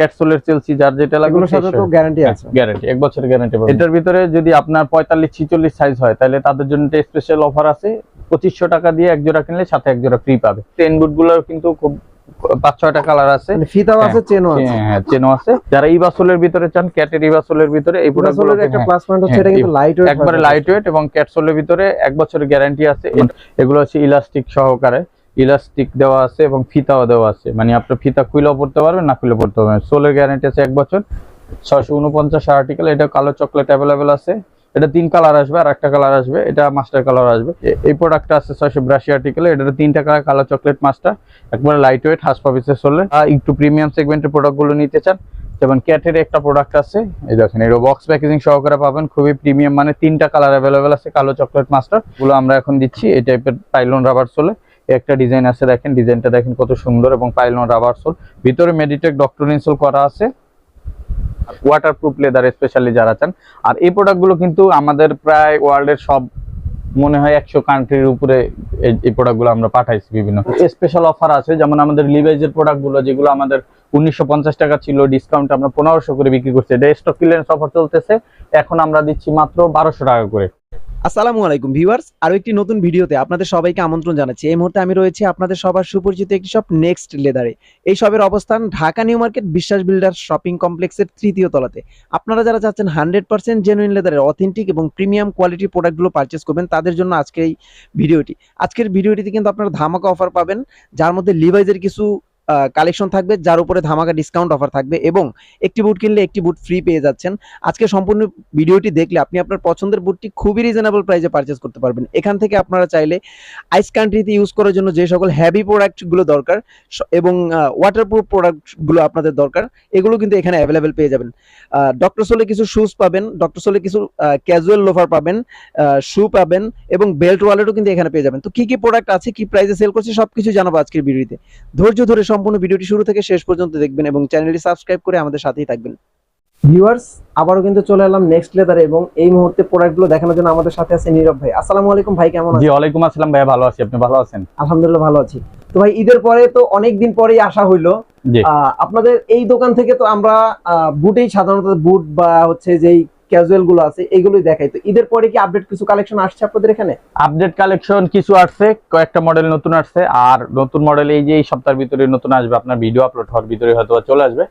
ক্যাটসোলের Chelsea যার যেটা লাগবে তো গ্যারান্টি আছে। গ্যারান্টি এক বছরের গ্যারান্টি এটার ভিতরে যদি আপনার পঁয়তাল্লিশ ছিচল্লিশ সাইজ হয় তাহলে তাদের জন্য একটা স্পেশাল অফার আছে। পঁচিশশো টাকা দিয়ে এক জোড়া কিনলে সাথে এক জোড়া ফ্রি পাবে। টেন বুটগুলো কিন্তু খুব পাঁচ ছয়টা কালার আছে। মানে ফিতাও আছে চেনও আছে। হ্যাঁ হ্যাঁ চেনও আছে। যারা ইবাসোলের ভিতরে চান ক্যাটের ইবাসোলের ভিতরে এই পুরো প্রোডাক্টগুলো একটা প্লাস পয়েন্ট হচ্ছে এটা কিন্তু লাইট ওয়েট একবারে লাইট ওয়েট এবং ক্যাটসোলের ভিতরে এক বছরের গ্যারান্টি আছে। এগুলো হচ্ছে ইলাস্টিক সহকারে। ইলাস্টিক দেওয়া আছে এবং ফিতাও দেওয়া আছে। মানে আপনি ফিতা খুলেও পড়তে পারবেন, না খুলে পড়তে পারবেন। সোলের গ্যারান্টি আছে এক বছর। ছয়শো উনপঞ্চাশ আর্টিকেল এটা কালো চকলেট অ্যাভেলেবেল আছে। এটা তিন কালার আসবে, আর একটা কালার আসবে। এটা মাস্টার কালার আসবে। এই প্রোডাক্টটা আছে ছয়শো বিরাশি আর্টিকেল এটা তিনটা কালার কালো চকলেট মাস্টার একবারে লাইট ওয়েট হাস পাবিসের সোলে একটু প্রিমিয়াম সেগমেন্টের প্রোডাক্টগুলো নিতে চান, যেমন ক্যাটের একটা প্রোডাক্ট আছে। এই দেখেন এটা বক্স প্যাকেজিং সহকারে পাবেন। খুবই প্রিমিয়াম মানে তিনটা কালার অ্যাভেলেবেল আছে কালো চকলেট মাস্টারগুলো আমরা এখন দিচ্ছি, এই টাইপের পাইলন রাবার সোলে একটা ডিজাইন আছে, দেখেন, ডিজাইনটা দেখেন কত সুন্দর এবং পাইলন রাবার সোল। ভিতরে মেডিটেক ডক্টর ইনসোল করা আছে। ওয়াটারপ্রুফ লেদার স্পেশালি যারা চান। আর এই প্রোডাক্টগুলো কিন্তু আমাদের প্রায় ওয়ার্ল্ডের সব, মনে হয়, একশো কান্ট্রির উপরে এই প্রোডাক্টগুলো আমরা পাঠাইছি বিভিন্ন। স্পেশাল অফার আছে, যেমন আমাদের লিভাইজের প্রোডাক্টগুলো যেগুলো আমাদের উনিশশো পঞ্চাশ টাকা ছিল ডিসকাউন্ট আমরা পনেরোশো করে বিক্রি করছি। এটা স্টক ক্লিয়ারেন্স অফার চলতেছে। এখন আমরা দিচ্ছি মাত্র বারোশো টাকা করে। আসসালামু আলাইকুম, ভিউয়ার্স। আরও একটি নতুন ভিডিওতে আপনাদের সবাইকে আমন্ত্রণ জানাচ্ছি। এই মুহূর্তে আমি রয়েছি আপনাদের সবার সুপরিচিত একটি শপ নেক্সট লেদারে এই শপের অবস্থান Dhaka New Market Biswas builder shopping কমপ্লেক্সের তৃতীয় তলাতে। আপনারা যারা চাচ্ছেন হান্ড্রেড পার্সেন্ট জেনুইন লেদারের অথেন্টিক এবং প্রিমিয়াম কোয়ালিটির প্রোডাক্টগুলো পারচেস করবেন, তাদের জন্য আজকের এই ভিডিওটি। আজকের ভিডিওটিতে কিন্তু আপনারা ধামাকা অফার পাবেন, যার মধ্যে লিভাইজের কিছু কালেকশন থাকবে, যার উপরে ধামাকা ডিসকাউন্ট অফার থাকবে এবং একটি বুট কিনলে একটি বুট ফ্রি পেয়ে যাচ্ছেন। আজকে সম্পূর্ণ ভিডিওটি দেখলে আপনি আপনার পছন্দের বুটটি খুবই রিজনেবল প্রাইসে পারচেস করতে পারবেন। এখান থেকে আপনারা চাইলে আইস কান্ট্রিতে ইউজ করার জন্য যে সকল হ্যাভি প্রোডাক্টগুলো দরকার এবং ওয়াটারপ্রুফ প্রোডাক্টগুলো আপনাদের দরকার, এগুলো কিন্তু এখানে অ্যাভেলেবেল পেয়ে যাবেন। ডক্টর সোলে কিছু শুজ পাবেন ডক্টর সোলে কিছু ক্যাজুয়াল লোফার পাবেন শু পাবেন, এবং বেল্ট ওয়ালেটও কিন্তু এখানে পেয়ে যাবেন। তো কি কি প্রোডাক্ট আছে, কি প্রাইসে সেল করছে সব সবকিছু জানাব আজকের ভিডিওতে ধৈর্য ধরে সম্পূর্ণ ভিডিওটি শুরু থেকে শেষ পর্যন্ত দেখবেন এবং চ্যানেলটি সাবস্ক্রাইব করে আমাদের সাথেই থাকবেন। ভিউয়ার্স আবারও কিন্তু চলে এলাম নেক্সট লেদারে এবং এই মুহূর্তে প্রোডাক্টগুলো দেখানোর জন্য আমাদের সাথে আছে নীরব ভাই। আসসালামু আলাইকুম ভাই কেমন আছেন? জি ওয়ালাইকুম আসসালাম ভাইয়া ভালো আছি। আপনি ভালো আছেন? আলহামদুলিল্লাহ ভালো আছি। তো ভাই ঈদের পরে তো অনেক দিন পরেই আসা হইল। আহ, আপনাদের এই দোকান থেকে তো আমরা আহ, বুটেই সাধারণত বুট বা হচ্ছে যেই ক্যাজুয়ালগুলো আছে, এগুলোই দেখাই। তো ঈদের পরে কি আপডেট কিছু কালেকশন আসছে আপনাদের এখানে? আপডেট কালেকশন কিছু আসছে, কয়েকটা মডেল নতুন আসছে, আর নতুন মডেল এই যে এই সপ্তাহের ভিতরে নতুন আসবে, আপনার ভিডিও আপলোড হওয়ার ভিতরে হয়তো চলে আসবে।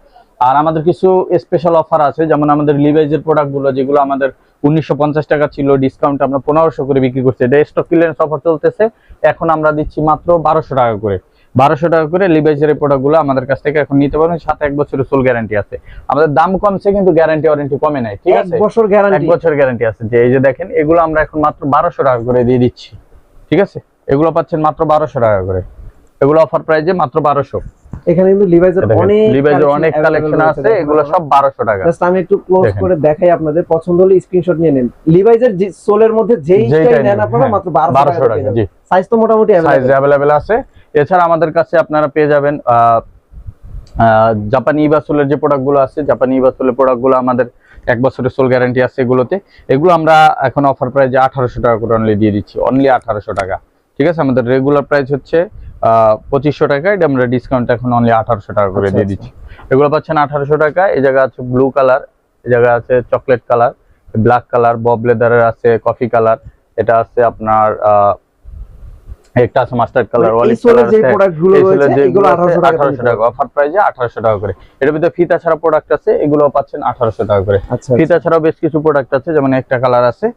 আর আমাদের কিছু স্পেশাল অফার আছে, যেমন আমাদের লিভাইজের প্রোডাক্টগুলো যেগুলো আমাদের উনিশশো পঞ্চাশ টাকা ছিল ডিসকাউন্ট আমরা পনেরোশো করে বিক্রি করছি। এটা স্টক ক্লিয়ারেন্স অফার চলতেছে, এখন আমরা দিচ্ছি মাত্র বারোশো টাকা করে। বারোশো টাকা করে লিভাইজের প্রোডাক্টগুলো আমাদের কাছ থেকে এখন নিতে পারবেন। সাথে এক বছরের ফুল গ্যারান্টি আছে। আমাদের দাম কমছে কিন্তু গ্যারান্টি ওয়ারেন্টি কমে নাই ঠিক আছে? বছর গ্যারান্টি বছর গ্যারান্টি আছে। যে এই যে দেখেন এগুলো আমরা এখন মাত্র বারোশো টাকা করে দিয়ে দিচ্ছি ঠিক আছে? এগুলো পাচ্ছেন মাত্র বারোশো টাকা করে। এগুলো অফার প্রাইজে মাত্র বারোশো। এখানে কিন্তু লিভাইজের অনেক লিভাইজের অনেক কালেকশন আছে এগুলো সব বারোশো টাকা। Just আমি একটু ক্লোজ করে দেখাই আপনাদের পছন্দ হলে স্ক্রিনশট নিয়ে নেন। লিভাইজের যে সোলের মধ্যে যেই যেইটাই নেন নেন, আপনারা মাত্র বারোশো বারোশো টাকা টাকা জি। সাইজ তো মোটামুটি সাইজ available। আছে। এছাড়া আমাদের কাছে আপনারা পেয়ে যাবেন জাপানি ইবাসুলের যে প্রোডাক্টগুলো আছে জাপানি ইবাসুলের প্রোডাক্টগুলো আমাদের এক বছরের সোল গ্যারান্টি আছে এগুলোতে। এগুলো আমরা এখন অফার প্রাইজে আঠারোশো টাকা করে অনলি দিয়ে দিচ্ছি অনলি আঠারোশো টাকা। ঠিক আছে? আমাদের রেগুলার প্রাইস হচ্ছে পঁচিশশো টাকা এটা আমরা ডিসকাউন্ট এখন অনলি আঠারোশো টাকা করে আচ্ছা, দিয়ে আচ্ছা। দিচ্ছি। এগুলো পাচ্ছেন আঠারোশো টাকা এই জায়গা আছে ব্লু কালার এই জায়গা আছে চকলেট কালার ব্ল্যাক কালার বব লেদারের আছে কফি কালার এটা আছে আপনার আহ, একটা আছে মাস্টার্ড কালার যে প্রোডাক্টগুলো রয়েছে এগুলো আঠারোশো টাকা আঠারোশো টাকা অফার প্রাইজে আঠারোশো টাকা করে। এটার ভিতরে ফিতা ছাড়া প্রোডাক্ট আছে এগুলো পাচ্ছেন আঠারোশো টাকা করে। আচ্ছা ফিতা ছাড়াও বেশ কিছু প্রোডাক্ট আছে যেমন একটা কালার আছে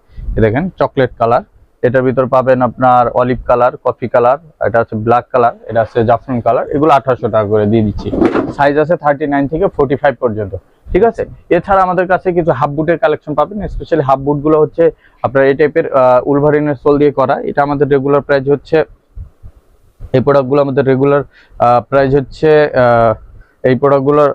দেখেন চকলেট কালার এটার ভিতর পাবেন আপনার অলিভ কালার কফি কালার এটা হচ্ছে ব্ল্যাক কালার এটা আছে জাফরান কালার এগুলো আঠারোশো টাকা করে দিয়ে দিচ্ছি। সাইজ আছে থার্টি নাইন থেকে ফোর্টি ফাইভ পর্যন্ত। ঠিক আছে? এছাড়া আমাদের কাছে কিছু হাফ বুটের কালেকশন পাবেন স্পেশালি হাফ বুটগুলো হচ্ছে আপনার এই টাইপের উলভারিনের সোল দিয়ে করা। এটা আমাদের রেগুলার প্রাইস হচ্ছে, এই প্রোডাক্টগুলো আমাদের রেগুলার প্রাইস হচ্ছে এই প্রোডাক্টগুলোর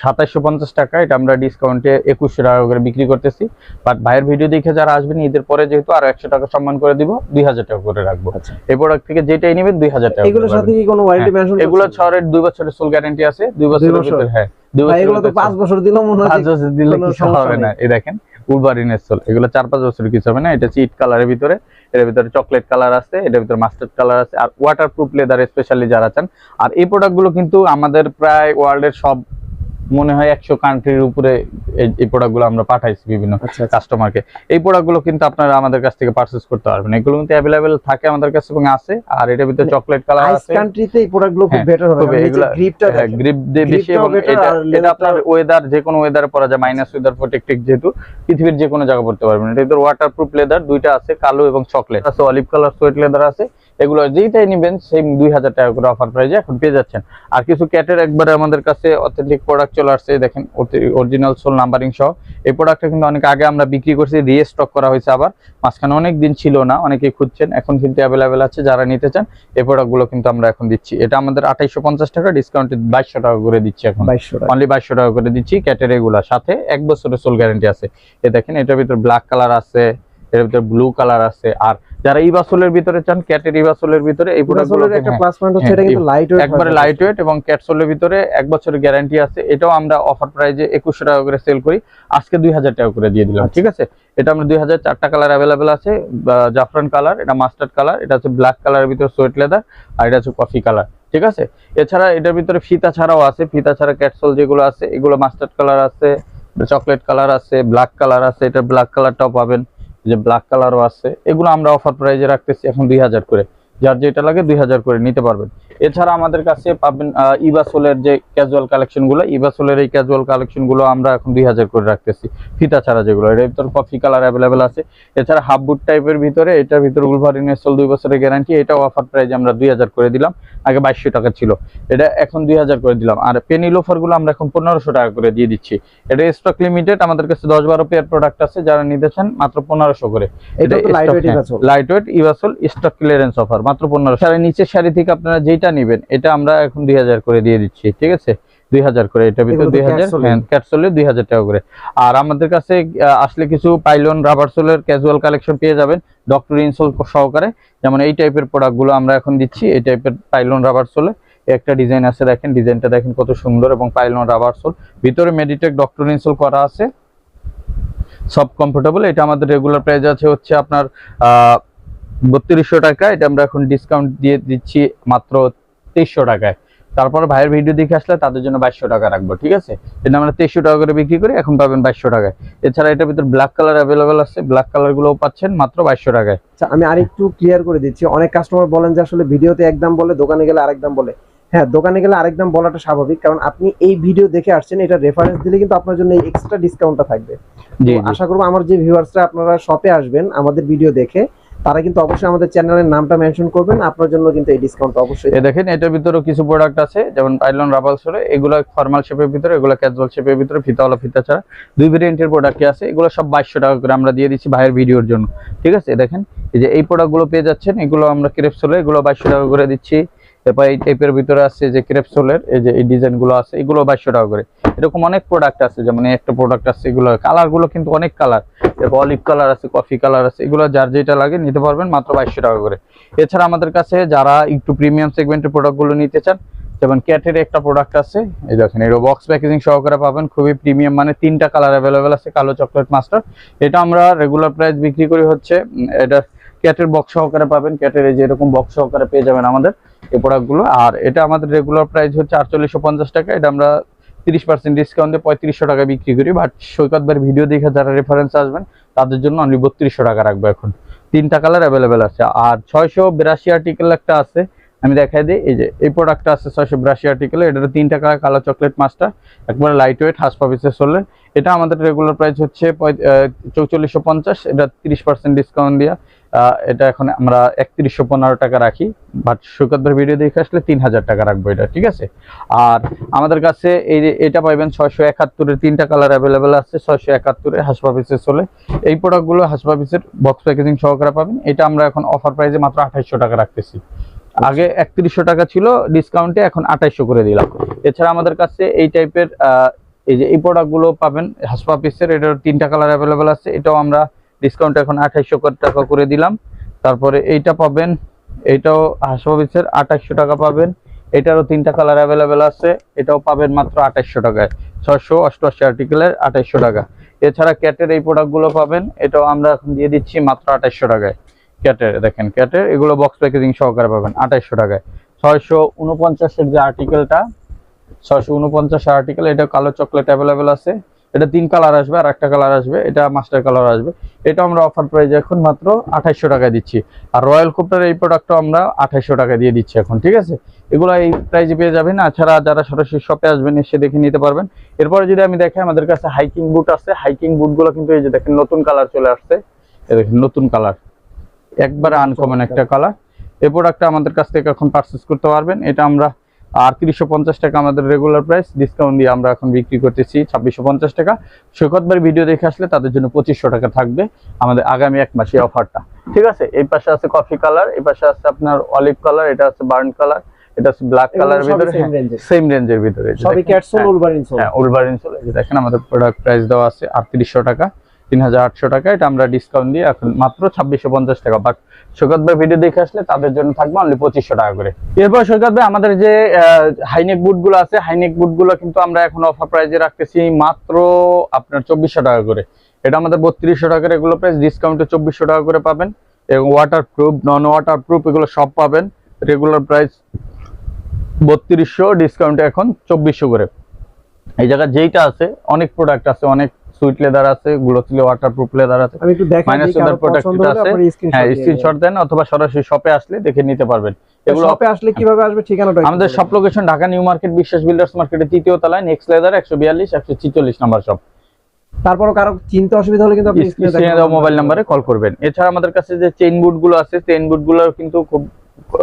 সাতাইশশো পঞ্চাশ টাকা এটা আমরা ডিসকাউন্টে একুশশো টাকা করে বিক্রি করতেছি বাট ভাইয়ের ভিডিও দেখে যারা আসবেন ঈদের পরে যেহেতু আরও একশো টাকা সম্মান করে দিব দুই হাজার টাকা করে রাখব আচ্ছা। এই প্রোডাক্ট থেকে যেটাই নেবেন দুই হাজার টাকা এগুলোর সাথে কি কোনো ওয়ারেন্টি হ্যাঁ, মেনশন এগুলো ছরের দুই বছরের সোল গ্যারান্টি আছে দুই বছরের বছর? ভিতরে হ্যাঁ দুই ভাই, তো পাঁচ বছর দিলেও মনে হয় পাঁচ বছর দিলে কিছু হবে না। এই দেখেন উলবারিনের সোল এগুলো চার পাঁচ বছরের কিছু হবে না এটা চিট কালারের ভিতরে এর ভিতরে চকলেট কালার আছে, এটার ভিতরে মাস্টার্ড কালার আছে, আর ওয়াটার প্রুফ লেদার স্পেশালি যারা চান। আর এই প্রোডাক্টগুলো কিন্তু আমাদের প্রায় ওয়ার্ল্ডের সব মনে হয় একশো কান্ট্রির উপরে এই- প্রোডাক্টগুলো আমরা পাঠাইছি বিভিন্ন আচ্ছা আচ্ছা। কাস্টমারকে এই প্রোডাক্টগুলো কিন্তু আপনারা আমাদের কাছ থেকে পারচেস করতে পারবেন। এগুলো কিন্তু অ্যাভেলেবেল থাকে আমাদের কাছে এবং আছে আর এটার ভিতরে চকলেট কালার আছে। কান্ট্রিতে এই প্রোডাক্টগুলো খুব হ্যাঁ, বেটার হবে খুবই গ্রিপটা গ্রিপ দিয়ে বেশি এবং এটা এটা আপনার ওয়েদার যে কোনো ওয়েদারে পরা যায় মাইনাস ওয়েদার প্রোটেক্টিভ যেহেতু পৃথিবীর যে কোনো জায়গা পড়তে পারবেন। এটা ভিতরে ওয়াটারপ্রুফ লেদার দুইটা আছে কালো এবং চকলেট আছে অলিভ কালার সোয়েট লেদার আছে। এগুলো যেইটাই নেবেন সেই দুই হাজার টাকা করে অফার প্রাইজে এখন পেয়ে যাচ্ছেন। আর কিছু ক্যাটের একবারে আমাদের কাছে অথেন্টিক প্রোডাক্ট চলে আসছে দেখেন অরিজিনাল সোল নাম্বারিং সহ। এই প্রোডাক্টটা কিন্তু অনেক আগে আমরা বিক্রি করছি রিস্টক করা হয়েছে আবার। মাঝখানে অনেক দিন ছিল না অনেকেই খুঁজছেন এখন কিন্তু অ্যাভেলেবেল আছে যারা নিতে চান এই প্রোডাক্টগুলো কিন্তু আমরা এখন দিচ্ছি। এটা আমাদের আঠাইশো পঞ্চাশ টাকা ডিসকাউন্টে বাইশশো টাকা করে দিচ্ছি এখন। অনলি বাইশশো টাকা করে দিচ্ছি ক্যাটের এগুলা সাথে এক বছরের সোল গ্যারান্টি আছে। এ দেখেন এটার ভিতরে ব্ল্যাক কালার আছে এর ভিতরে ব্লু কালার আছে। আর যারা ইবাসোলের ভিতরে চান ক্যাটের ইবাসোলের ভিতরে এই প্রোডাক্টগুলো আসলে একটা প্লাস পয়েন্ট হচ্ছে হ্যাঁ, এটা কিন্তু লাইট একবারে লাইট ওয়েট এবং ক্যাটসোলের ভিতরে এক বছরের গ্যারান্টি আছে। এটাও আমরা অফার প্রাইজে একুশশো টাকা করে সেল করি। আজকে দুই হাজার টাকা করে দিয়ে দিলাম আচ্ছা। ঠিক আছে? এটা আমরা দুই হাজার চারটা কালার অ্যাভেলেবেল আছে। জাফরান কালার এটা মাস্টার্ড কালার এটা হচ্ছে ব্ল্যাক কালারের ভিতরে সোয়েট লেদার আর এটা হচ্ছে কফি কালার ঠিক আছে? এছাড়া এটার ভিতরে ফিতা ছাড়াও আছে। ফিতা ছাড়া ক্যাটসোল যেগুলো আছে এগুলো মাস্টার্ড কালার আছে চকলেট কালার আছে ব্ল্যাক কালার আছে। এটা ব্ল্যাক কালারটাও পাবেন। যে ব্ল্যাক কালারও আছে এগুলো আমরা অফার প্রাইজে রাখতেছি এখন দুই হাজার করে। যার যেটা লাগে দুই হাজার করে নিতে পারবেন। এছাড়া আমাদের কাছে পাবেন ইবাসোলের যে ক্যাজুয়াল কালেকশনগুলো ইবাসোলের এই ক্যাজুয়াল কালেকশনগুলো আমরা এখন দুই হাজার করে রাখতেছি ফিতা ছাড়া যেগুলো। এর ভিতর কফি কালার অ্যাভেলেবেল আছে। এছাড়া হাফ বুট টাইপের ভিতরে এটার ভিতরে উলভারিনের সোল দুই বছরের গ্যারান্টি এটাও অফার প্রাইজে আমরা দুই হাজার করে দিলাম। আগে বাইশশো টাকা ছিল। এটা এখন দুই হাজার করে দিলাম। আর পেনি লোফারগুলো আমরা এখন পনেরোশো টাকা করে দিয়ে দিচ্ছি। এটা স্টক লিমিটেড আমাদের কাছে দশ বারো পেয়ার প্রোডাক্ট আছে যারা নিতে চান মাত্র পনেরোশো করে। এটা light weight EVA sole stock clearance offer মাত্র পনেরো সাড়ে নিচের শাড়ি থেকে আপনারা যেটা নেবেন এটা আমরা এখন দুই হাজার করে দিয়ে দিচ্ছি ঠিক আছে? দুই হাজার করে এটা ভিতরে দুই হাজার ক্যাটসোলে দুই হাজার টাকা করে। আর আমাদের কাছে আসলে কিছু পাইলন রাবার সোলের ক্যাজুয়াল কালেকশন পেয়ে যাবেন ডক্টর ইনসোল সহকারে। যেমন এই টাইপের প্রোডাক্টগুলো আমরা এখন দিচ্ছি এই টাইপের পাইলন রাবার সোলে একটা ডিজাইন আছে দেখেন ডিজাইনটা দেখেন কত সুন্দর এবং পাইলন রাবার সোল ভিতরে মেডিটেক ডক্টর ইনসোল করা আছে। সব কমফোর্টেবল এটা আমাদের রেগুলার প্রাইস আছে হচ্ছে আপনার আহ বত্রিশশো টাকা এটা আমরা এখন ডিসকাউন্ট দিয়ে দিচ্ছি মাত্র তেইশশো টাকায়। তারপর ভাইয়ের ভিডিও দেখে আসলে তাদের জন্য বাইশশো টাকা রাখব ঠিক আছে? এটা আমরা তেইশশো টাকা করে বিক্রি করি এখন পাবেন বাইশশো টাকায়। এছাড়া এটার ভিতরে ব্ল্যাক কালার অ্যাভেলেবেল আছে ব্ল্যাক কালার গুলোও পাচ্ছেন মাত্র বাইশশো টাকায়। আচ্ছা আমি আরেকটু ক্লিয়ার করে দিচ্ছি। অনেক কাস্টমার বলেন যে আসলে ভিডিওতে এক দাম বলে দোকানে গেলে আরেক দাম বলে। হ্যাঁ দোকানে গেলে আরেক দাম বলাটা স্বাভাবিক কারণ আপনি এই ভিডিও দেখে আসছেন এটা রেফারেন্স দিলে কিন্তু আপনার জন্য এই এক্সট্রা ডিসকাউন্টটা থাকবে। জি আশা করব আমার যে ভিউয়ার্সরা আপনারা শপে আসবেন আমাদের ভিডিও দেখে তারা কিন্তু অবশ্যই আমাদের চ্যানেলের নামটা মেনশন করবেন। আপনার জন্য কিন্তু এই ডিসকাউন্ট অবশ্যই এই দেখেন, এটার ভিতরে কিছু প্রোডাক্ট আছে, যেমন আইলন রাবাল সরে এগুলো ফর্মাল শেপের ভিতরে, এগুলো ক্যাজুয়াল শেপের ভিতরে ফিতাওয়ালা ফিতা ছাড়া। দুই ভেরিয়েন্টের প্রোডাক্ট আছে, এগুলো সব বাইশশো টাকা করে আমরা দিয়ে দিচ্ছি ভাইয়ের ভিডিওর জন্য। ঠিক আছে, দেখেন, এই যে এই প্রোডাক্টগুলো পেয়ে যাচ্ছেন, এগুলো আমরা ক্রেপসোলে এগুলো বাইশশো টাকা করে দিচ্ছি। এরপর এই টাইপের ভিতরে আছে যে ক্রেপসোলের, এই যে এই ডিজাইনগুলো আছে, এগুলো বাইশশো টাকা করে। এরকম অনেক প্রোডাক্ট আছে, যেমন একটা প্রোডাক্ট আছে, এগুলো কালারগুলো কিন্তু অনেক কালার এরপর অলিভ কালার আছে কফি কালার আছে, এগুলো যার যেটা লাগে নিতে পারবেন মাত্র বাইশশো টাকা করে। এছাড়া আমাদের কাছে যারা একটু প্রিমিয়াম সেগমেন্টের প্রোডাক্টগুলো নিতে চান, যেমন ক্যাটের একটা প্রোডাক্ট আছে, এই দেখেন এটা বক্স প্যাকেজিং সহকারে পাবেন, খুবই প্রিমিয়াম মানে তিনটা কালার অ্যাভেলেবেল আছে, কালো চকলেট মাস্টার এটা আমরা রেগুলার প্রাইস বিক্রি করি হচ্ছে এটা ক্যাটের বক্স সহকারে পাবেন ক্যাটের এই যে এরকম বক্স সহকারে পেয়ে যাবেন আমাদের। এই প্রোডাক্টগুলো আর এটা আমাদের রেগুলার প্রাইস হচ্ছে আটচল্লিশশো পঞ্চাশ টাকা। এটা আমরা তিরিশ পার্সেন্ট ডিসকাউন্টে পঁয়ত্রিশশো টাকা বিক্রি করি। বাট সৈকতবার ভিডিও দেখে যারা রেফারেন্স আসবেন তাদের জন্য অনলি বত্রিশশো টাকা রাখব এখন। তিনটা কালার অ্যাভেলেবেল আছে। আর ছয়শো বিরাশি আর্টিকেল একটা আছে। আমি দেখাই দিই। এই যে এই প্রোডাক্টটা আছে ছয়শো বিরাশি আর্টিকেল এটার তিনটা কালার কালো চকলেট মাছটা একবারে লাইট ওয়েট হাস পাপিসের চলে এটা আমাদের রেগুলার প্রাইস হচ্ছে চৌচল্লিশশো পঞ্চাশ। এটা তিরিশ পার্সেন্ট ডিসকাউন্ট আহ, এটা এখন আমরা একত্রিশশো পনেরো টাকা রাখি বাট সৈকতবার ভিডিও দেখে আসলে তিন হাজার টাকা রাখব এটা, ঠিক আছে? আর আমাদের কাছে এই এটা পাইবেন ছয়শো একাত্তরের তিনটা কালার অ্যাভেলেবেল আছে, ছয়শো একাত্তরে হাসপাপিসের চলে। এই প্রোডাক্টগুলো হাসপা পিসের বক্স প্যাকেজিং সহকারে পাবেন, এটা আমরা এখন অফার প্রাইসে মাত্র আঠাইশশো টাকা রাখতেছি। আগে একত্রিশশো টাকা ছিল ডিসকাউন্টে এখন আঠাইশশো করে দিলাম। এছাড়া আমাদের কাছে এই টাইপের এই যে এই প্রোডাক্টগুলো পাবেন হাসপা পিসের এটার তিনটা কালার অ্যাভেলেবেল আছে, এটাও আমরা ডিসকাউন্ট এখন আঠাইশশো টাকা করে দিলাম। তারপরে এইটা পাবেন এইটাও হাসপা পিসের আঠাইশশো টাকা পাবেন। এটারও তিনটা কালার অ্যাভেলেবেল আছে, এটাও পাবেন মাত্র আঠাইশশো টাকায়। ছশো অষ্টআশি আর্টিকেলের আঠাইশশো টাকা। এছাড়া ক্যাটের এই প্রোডাক্টগুলো পাবেন, এটাও আমরা এখন দিয়ে দিচ্ছি মাত্র আঠাইশশো টাকায়। ক্যাটের দেখেন ক্যাটের এগুলো বক্স প্যাকেজিং সহকারে পাবেন, আঠাইশশো টাকায়। ছয়শো উনপঞ্চাশের যে আর্টিকেলটা ছয়শো উনপঞ্চাশ আর্টিকেল এটা কালো চকলেট অ্যাভেলেবেল আছে। এটা তিন কালার আসবে আর একটা কালার আসবে, এটা মাস্টার কালার আসবে। এটা আমরা অফার প্রাইস এখন মাত্র আঠাইশশো টাকা দিচ্ছি। আর রয়্যাল কোপটার এই প্রোডাক্টটা আমরা আঠাইশশো টাকা দিয়ে দিচ্ছি এখন, ঠিক আছে? এগুলো এই প্রাইজে পেয়ে যাবেন। এছাড়া যারা সরাসরি শপে আসবেন, এসে দেখে নিতে পারবেন। এরপরে যদি আমি দেখাই, আমাদের কাছে হাইকিং বুট আছে। হাইকিং বুটগুলো কিন্তু এই যে দেখেন, নতুন কালার চলে আসছে। দেখেন, নতুন কালার একবারে আনকমন একটা কালার এই প্রোডাক্টটা আমাদের কাছ থেকে এখন পারচেস করতে পারবেন। এটা আমরা আটত্রিশশো পঞ্চাশ টাকা আমাদের রেগুলার প্রাইস ডিসকাউন্ট দিয়ে আমরা এখন বিক্রি করতেছি ছাব্বিশশো পঞ্চাশ টাকা। সৈকতবার ভিডিও দেখে আসলে তাদের জন্য পঁচিশশো টাকা থাকবে আমাদের আগামী এক মাসে অফারটা ঠিক আছে? এই পাশে আছে কফি কালার এই পাশে আছে আপনার অলিভ কালার এটা আছে বার্ন কালার এটা আছে ব্ল্যাক কালার ভিতরে। সেম রেঞ্জের ভিতরে। সবই ক্যাটসোল হ্যাঁ। উলভারিন সোল হ্যাঁ উলভারিন দেখেন আমাদের প্রোডাক্ট প্রাইস দেওয়া আছে আটত্রিশশো টাকা। তিন হাজার আটশো টাকা, এটা আমরা ডিসকাউন্ট দিয়ে এখন মাত্র ছাব্বিশশো পঞ্চাশ টাকা। বাট সৈকত ভাই ভিডিও দেখে আসলে তাদের জন্য থাকবে অনলি পঁচিশশো টাকা করে। এরপর সৈকত ভাই, আমাদের যে হাইনেক বুটগুলো আছে হাইনেক বুটগুলো কিন্তু আমরা এখন অফার প্রাইজে রাখতেছি মাত্র আপনার চব্বিশশো টাকা করে। এটা আমাদের বত্রিশশো টাকার এগুলো প্রাইস ডিসকাউন্টে চব্বিশশো টাকা করে পাবেন। এবং waterproof non waterproof এগুলো সব পাবেন। রেগুলার প্রাইস বত্রিশশো ডিসকাউন্টে এখন চব্বিশশো করে। এই জায়গায় যেইটা আছে, অনেক প্রোডাক্ট আছে, অনেক সুইট লেদার আছে গ্লোসলি ওয়াটারপ্রুফ লেদার আছে। আমি একটু দেখাই যেটা হলে আছে, হ্যাঁ স্ক্রিনশট দেন অথবা সরাসরি শপে আসলে দেখে নিতে পারবেন। এগুলো শপে আসলে কীভাবে আসবে ঠিকানাটা আমাদের সব location Dhaka New Market Biswas builders মার্কেটের তৃতীয় তলায় নেক্সট লেদার একশো বিয়াল্লিশ একশো ছিচল্লিশ নাম্বার শপ। তারপরও কারও চিনতে অসুবিধা হলে কিন্তু আপনি স্ক্রিনে দেওয়া মোবাইল নাম্বারে কল করবেন। এছাড়া আমাদের কাছে যে চেইন বুটগুলো আছে চেইন বুটগুলো কিন্তু খুব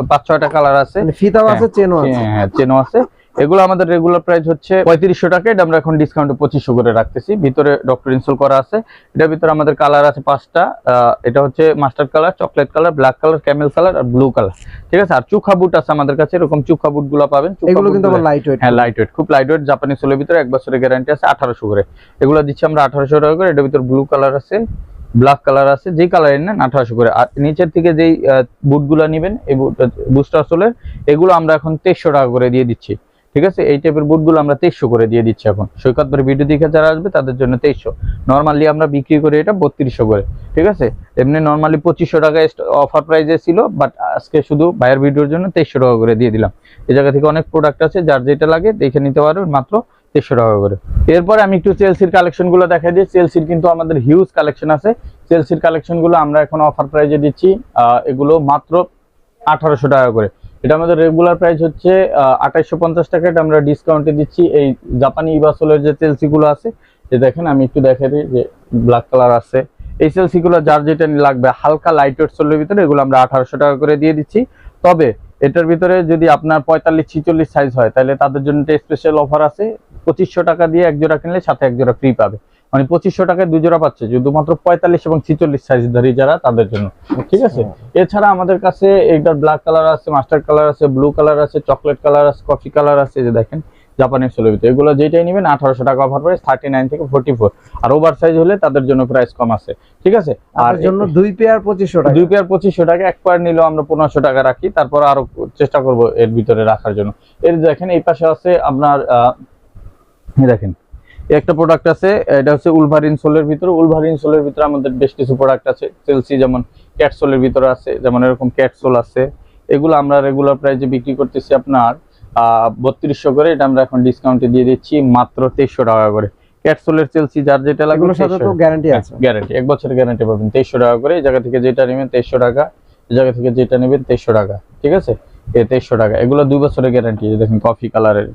পাঁচ ছয়টা কালার আছে। মানে ফিতাও আছে চেনও আছে। হ্যাঁ চেনও আছে। এগুলো আমাদের রেগুলার প্রাইস হচ্ছে পঁয়ত্রিশশো টাকা। এটা আমরা এখন ডিসকাউন্টে পঁচিশশো করে রাখতেছি। ভিতরে ডক্টর ইনস্টল করা আছে। এটার ভিতরে আমাদের কালার আছে পাঁচটা। এটা হচ্ছে mustard colour chocolate colour black colour camel colour আর ব্লু কালার ঠিক আছে? আর চুখা বুট আছে আমাদের কাছে। এরকম চুখা বুটগুলো পাবেন। এগুলো কিন্তু গুলো- লাইট ওয়েট হ্যাঁ লাইট ওয়েট খুব লাইট ওয়েট জাপানি সোলের ভিতরে এক বছরের গ্যারান্টি আছে আঠারোশো করে। এগুলো দিচ্ছি আমরা আঠারোশো টাকা করে। এটার ভিতরে ব্লু কালার আছে ব্ল্যাক কালার আছে। যেই কালার নেন আঠারোশো করে। আর নিচের থেকে যেই বুট বুটগুলো নেবেন এই বুস্টার সোলের এগুলো আমরা এখন তেইশশো টাকা করে দিয়ে দিচ্ছি। ঠিক আছে? এই টাইপের বুটগুলো আমরা তেইশশো করে দিয়ে দিচ্ছি এখন। সৈকত ভাইয়ের ভিডিও দেখে যারা আসবে, তাদের জন্য তেইশশো। নর্মালি আমরা বিক্রি করি এটা বত্রিশশো করে, ঠিক আছে? এমনি নর্মালি পঁচিশশো টাকা অফার প্রাইজে ছিল বাট আজকে শুধু ভাইয়ের ভিডিওর জন্য তেইশশো টাকা করে দিয়ে দিলাম। এই জায়গা থেকে অনেক প্রোডাক্ট আছে, যার যেটা লাগে দেখে নিতে পারবেন মাত্র তেইশশো টাকা করে। এরপরে আমি একটু চেলসির কালেকশনগুলো দেখাই দিই। চেলসির কিন্তু আমাদের হিউজ কালেকশন আছে। চেলসির কালেকশনগুলো আমরা এখন অফার প্রাইজে দিচ্ছি এগুলো মাত্র আঠারোশো টাকা করে। এটা আমাদের রেগুলার প্রাইস হচ্ছে আঠাইশশো পঞ্চাশ টাকা। এটা আমরা ডিসকাউন্টে দিচ্ছি। এই জাপানি ইবাসলের যে চেলসি গুলো আছে যে দেখেন, আমি একটু দেখে দিই যে ব্ল্যাক কালার আছে। এই সেলসিগুলো যার যেটা লাগবে, হালকা লাইট ওয়েট সোলের ভিতরে, এগুলো আমরা আঠারোশো টাকা করে দিয়ে দিচ্ছি। তবে এটার ভিতরে যদি আপনার পঁয়তাল্লিশ, ছিচল্লিশ সাইজ হয়, তাহলে তাদের জন্য একটা স্পেশাল অফার আছে। পঁচিশশো টাকা দিয়ে এক জোড়া কিনলে সাথে এক জোড়া ফ্রি পাবে। মানে পঁচিশশো টাকায় দুই জোড়া পাচ্ছে শুধুমাত্র পঁয়তাল্লিশ এবং ছিচল্লিশ সাইজধারী যারা তাদের জন্য। ঠিক আছে? এছাড়া আমাদের কাছে এইটার ব্ল্যাক কালার আছে মাস্টার কালার আছে ব্লু কালার আছে চকলেট কালার আছে কফি কালার আছে যে দেখেন জাপানের সোলের এগুলো যেটাই নেবেন আঠারোশো টাকা অফার প্রাইস থার্টি নাইন থেকে ফোর্টি ফোর আর ওভার সাইজ হলে তাদের জন্য প্রাইস কম আছে। ঠিক আছে? আর জন্য দুই পেয়ার পঁচিশশো টাকা। দুই পেয়ার পঁচিশশো টাকা এক পেয়ার নিলেও আমরা পনেরোশো টাকা রাখি। তারপর আরও চেষ্টা করব এর ভিতরে রাখার জন্য। এর দেখেন এই পাশে আছে আপনার আহ, দেখেন একটা প্রোডাক্ট আছে এটা হচ্ছে উলভারিন সোলের ভিতরে। উলভারিন সোলের ভিতরে আমাদের বেশ কিছু প্রোডাক্ট আছে। চেলসি যেমন ক্যাটসোলের ভিতরে আছে যেমন এরকম ক্যাটসোল আছে। এগুলো আমরা রেগুলার প্রাইসে বিক্রি করতেছি আপনার বত্রিশশো করে। এটা আমরা এখন ডিসকাউন্টে দিয়ে দিচ্ছি মাত্র তেইশশো টাকা করে। ক্যাটসোলের চেলসি যার যেটা লাগবে গ্যারান্টি আছে। গ্যারান্টি এক বছরের গ্যারান্টি পাবেন তেইশশো টাকা করে। এই জায়গা থেকে যেটা নেবেন তেইশশো টাকা। এই জায়গা থেকে যেটা নেবেন তেইশশো টাকা। ঠিক আছে? এ তেইশশো টাকা। এগুলো দুই বছরের গ্যারান্টি দেখেন কফি কালারের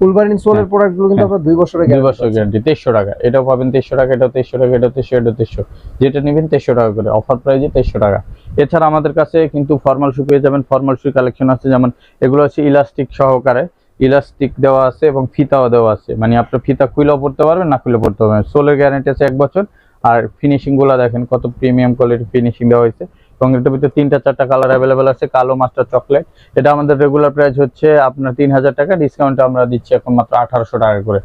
ফুলবারিন সোলের প্রোডাক্ট কিন্তু হ্যাঁ। আপনার দুই বছরের দুই গ্যারান্টি বছরের গ্যারান্টি তেইশশো টাকা। এটাও পাবেন তেইশশো টাকা এটাও তেইশশো টাকা এটাও তেইশশো এটাও তেইশশো। যেটা নেবেন টাকা করে। অফার টাকা। এছাড়া আমাদের কাছে কিন্তু ফর্মাল শু পেয়ে যাবেন। ফর্মাল শু কালেকশন আছে যেমন এগুলো হচ্ছে ইলাস্টিক সহকারে। ইলাস্টিক দেওয়া আছে এবং ফিতাও দেওয়া আছে। মানে আপনার ফিতা খুলেও পড়তে পারবেন না খুলে পড়তে পারবেন। সোলের গ্যারান্টি আছে এক বছর। আর ফিনিশিংগুলো দেখেন কত প্রিমিয়াম কোয়ালিটি ফিনিশিং দেওয়া হয়েছে। এবং এটার ভিতরে তিনটা, চারটা কালার অ্যাভেলেবেল আছে, কালো মাস্টার চকলেট এটা আমাদের রেগুলার প্রাইস হচ্ছে আপনার তিন হাজার টাকা ডিসকাউন্টে আমরা দিচ্ছি এখন মাত্র আঠারোশো টাকা করে।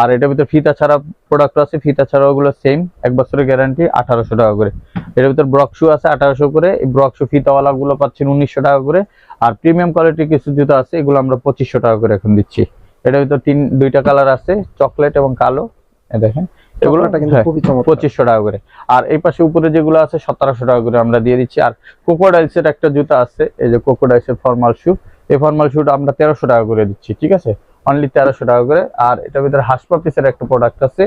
আর এটার ভিতরে ফিতা ছাড়া প্রোডাক্ট আছে, ফিতা ছাড়া ওগুলো সেম এক বছরের গ্যারান্টি আঠারোশো টাকা করে। এটার ভিতরে ব্রক শু আছে আঠারোশো করে, এই ব্রক শু ফিতাওয়ালা গুলো পাচ্ছেন উনিশশো টাকা করে। আর প্রিমিয়াম কোয়ালিটির কিছু জুতো আছে, এগুলো আমরা পঁচিশশো টাকা করে এখন দিচ্ছি। এটার ভিতরে তিন, দুইটা কালার আছে চকলেট এবং কালো। দেখেন এগুলো হ্যাঁ, পঁচিশশো টাকা করে। আর এই পাশে উপরে যেগুলো আছে সতেরোশো টাকা করে আমরা দিয়ে দিচ্ছি। আর একটা জুতা আছে এই যে কোকোডাইলস এর ফর্মাল শু এই ফর্মাল শুটা আমরা তেরোশো টাকা করে দিচ্ছি ঠিক আছে? অনলি তেরোশো টাকা করে। আর এটার ভিতরে হাসপাপিসের একটা প্রোডাক্ট আছে।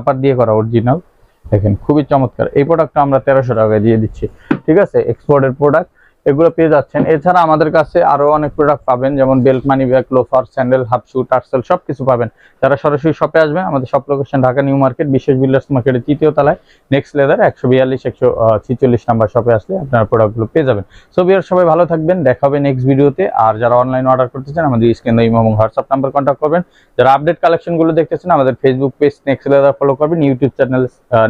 আপার দিয়ে করা অরিজিনাল দেখেন খুবই চমৎকার। এই প্রোডাক্টটা আমরা তেরোশো টাকায় দিয়ে দিচ্ছি ঠিক আছে? এক্সপোর্টের প্রোডাক্ট এগুলো পেয়ে যাচ্ছেন। এছাড়া আমাদের কাছে আরও অনেক প্রোডাক্ট পাবেন, যেমন belt money bag loafer sandal half shoe tassel সব কিছু পাবেন। যারা সরাসরি শপে আসবেন আমাদের সব লোকেশন ঢাকা নিউ মার্কেট, বিশেষ বিল্ডার্স মার্কেটের তৃতীয় তলায় নেক্সট লেদার একশো বিয়াল্লিশ, একশো ছিচল্লিশ নাম্বার শপে আসলে আপনারা প্রোডাক্টগুলো পেয়ে যাবেন। সো বিয়ার সবাই ভালো থাকবেন, দেখা হবে নেক্সট ভিডিওতে আর যারা অনলাইন অর্ডার করতে চান, আমাদের স্ক্রিন ইমো এবং হোয়াটসঅ্যাপ নাম্বার কন্ট্যাক্ট করবেন। যারা আপডেট কালেকশনগুলো দেখতেছেন, আমাদের Facebook page next leather follow করবেন YouTube channel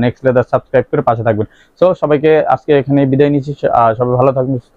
next leather subscribe করে পাশে থাকবেন। সো সবাইকে আজকে এখানে বিদায় নিচ্ছি। সবাই ভালো থাকবেন, সুস্থ